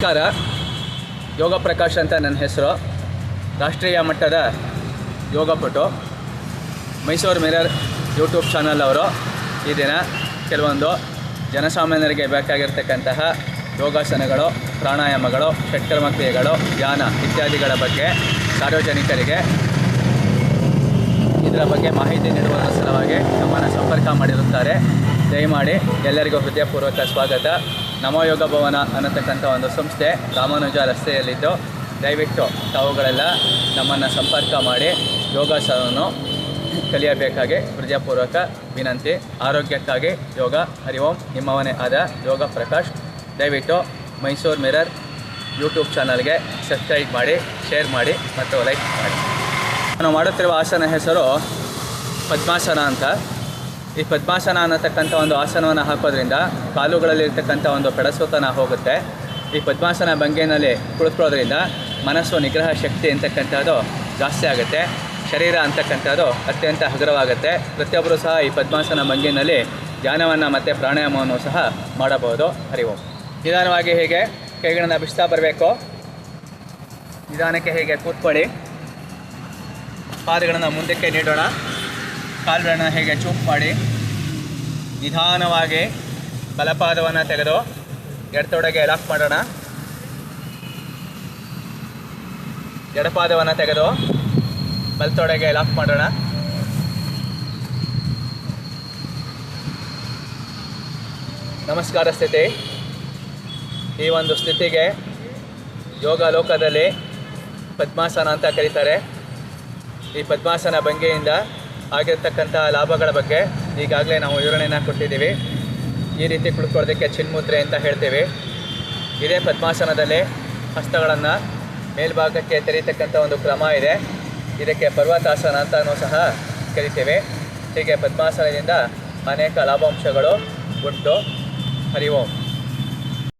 ನಮಸ್ಕಾರ. ಯೋಗ ಪ್ರಕಾಶ್ ಅಂತ ನನ್ನ ಹೆಸರು. ರಾಷ್ಟ್ರೀಯ ಮಟ್ಟದ ಯೋಗ ಯೋಗಪಟು ಮೈಸೂರು ಮಿರರ್ ಯೂಟ್ಯೂಬ್ ಚಾನಲ್ ಅವರು ಈ ದಿನ ಕೆಲವೊಂದು ಜನಸಾಮಾನ್ಯರಿಗೆ ಬೇಕಾಗಿರ್ತಕ್ಕಂತಹ ಯೋಗಾಸನಗಳು, ಪ್ರಾಣಾಯಾಮಗಳು ಷಟ್ಕರ್ಮ ಕ್ರಿಯೆಗಳು ಧ್ಯಾನ ಇತ್ಯಾದಿಗಳ ಬಗ್ಗೆ ಸಾರ್ವಜನಿಕರಿಗೆ ಇದರ ಬಗ್ಗೆ ಮಾಹಿತಿ ನೀಡುವ ಸಲುವಾಗಿ ನಮ್ಮನ್ನು ಸಂಪರ್ಕ ಮಾಡಿರುತ್ತಾರೆ. ದಯಮಾಡಿ ಎಲ್ಲರಿಗೂ ಹೃದಯಪೂರ್ವಕ ಸ್ವಾಗತ. ನವಯೋಗ ಭವನ ಅನ್ನತಕ್ಕಂಥ ಒಂದು ಸಂಸ್ಥೆ ರಾಮಾನುಜ ರಸ್ತೆಯಲ್ಲಿದ್ದು, ದಯವಿಟ್ಟು ತಾವುಗಳೆಲ್ಲ ನಮ್ಮನ್ನು ಸಂಪರ್ಕ ಮಾಡಿ ಯೋಗಾಸನವನ್ನು ಕಲಿಯಬೇಕಾಗಿ ಹೃದಯಪೂರ್ವಕ ವಿನಂತಿ. ಆರೋಗ್ಯಕ್ಕಾಗಿ ಯೋಗ, ಹರಿ ಓಂ, ನಿಮ್ಮವನೇ ಆದ ಯೋಗ ಪ್ರಕಾಶ್. ದಯವಿಟ್ಟು ಮೈಸೂರು ಮಿರರ್ ಯೂಟ್ಯೂಬ್ ಚಾನಲ್ಗೆ ಸಬ್ಸ್ಕ್ರೈಬ್ ಮಾಡಿ, ಶೇರ್ ಮಾಡಿ ಮತ್ತು ಲೈಕ್ ಮಾಡಿ. ನಾನು ಮಾಡುತ್ತಿರುವ ಆಸನ ಹೆಸರು ಪದ್ಮಾಸನ ಅಂತ. ಈ ಪದ್ಮಾಸನ ಅನ್ನತಕ್ಕಂಥ ಒಂದು ಆಸನವನ್ನು ಹಾಕೋದ್ರಿಂದ ಕಾಲುಗಳಲ್ಲಿರ್ತಕ್ಕಂಥ ಒಂದು ಪೆಡಸುತನ ಹೋಗುತ್ತೆ. ಈ ಪದ್ಮಾಸನ ಭಂಗಿನಲ್ಲಿ ಕುಳಿತುಕೊಳ್ಳೋದ್ರಿಂದ ಮನಸ್ಸು ನಿಗ್ರಹ ಶಕ್ತಿ ಅಂತಕ್ಕಂಥದ್ದು ಜಾಸ್ತಿ ಆಗುತ್ತೆ. ಶರೀರ ಅಂತಕ್ಕಂಥದ್ದು ಅತ್ಯಂತ ಹಗುರವಾಗುತ್ತೆ. ಪ್ರತಿಯೊಬ್ಬರು ಸಹ ಈ ಪದ್ಮಾಸನ ಭಂಗಿನಲ್ಲಿ ಧ್ಯಾನವನ್ನು ಮತ್ತು ಪ್ರಾಣಾಯಾಮವನ್ನು ಸಹ ಮಾಡಬಹುದು. ಅರಿವು ನಿಧಾನವಾಗಿ ಹೇಗೆ ಕೈಗಳನ್ನು ಬಿಸ್ತಾ ಬರಬೇಕು. ನಿಧಾನಕ್ಕೆ ಹೇಗೆ ಕೂತ್ಕೊಳ್ಳಿ. ಪಾದಗಳನ್ನು ಮುಂದಕ್ಕೆ ನೀಡೋಣ. ಕಾಲುಗಳನ್ನು ಹೇಗೆ ಚೂಪ್ ಮಾಡಿ ನಿಧಾನವಾಗಿ ಬಲಪಾದವನ್ನು ತೆಗೆದು ಎಡತೊಡೆಗೆ ಲಾಕ್ ಮಾಡೋಣ. ಎಡಪಾದವನ್ನು ತೆಗೆದು ಬಲತೊಡೆಗೆ ಲಾಕ್ ಮಾಡೋಣ. ನಮಸ್ಕಾರ ಸ್ಥಿತಿ. ಈ ಒಂದು ಸ್ಥಿತಿಗೆ ಯೋಗ ಲೋಕದಲ್ಲಿ ಪದ್ಮಾಸನ ಅಂತ ಕರೀತಾರೆ. ಈ ಪದ್ಮಾಸನ ಭಂಗಿಯಿಂದ ಆಗಿರ್ತಕ್ಕಂಥ ಲಾಭಗಳ ಬಗ್ಗೆ ಈಗಾಗಲೇ ನಾವು ವಿವರಣೆಯನ್ನು ಕೊಟ್ಟಿದ್ದೀವಿ. ಈ ರೀತಿ ಕುಳಿತುಕೊಳ್ಳೋದಕ್ಕೆ ಚಿನ್ಮುದ್ರೆ ಅಂತ ಹೇಳ್ತೀವಿ. ಇದೇ ಪದ್ಮಾಸನದಲ್ಲಿ ಹಸ್ತಗಳನ್ನು ಮೇಲ್ಭಾಗಕ್ಕೆ ತೆರೀತಕ್ಕಂಥ ಒಂದು ಕ್ರಮ ಇದೆ. ಇದಕ್ಕೆ ಪರ್ವತಾಸನ ಅಂತಲೂ ಸಹ ಕರಿತೇವೆ. ಹೀಗೆ ಪದ್ಮಾಸನದಿಂದ ಅನೇಕ ಲಾಭಾಂಶಗಳು ಉಂಟು ಹರಿ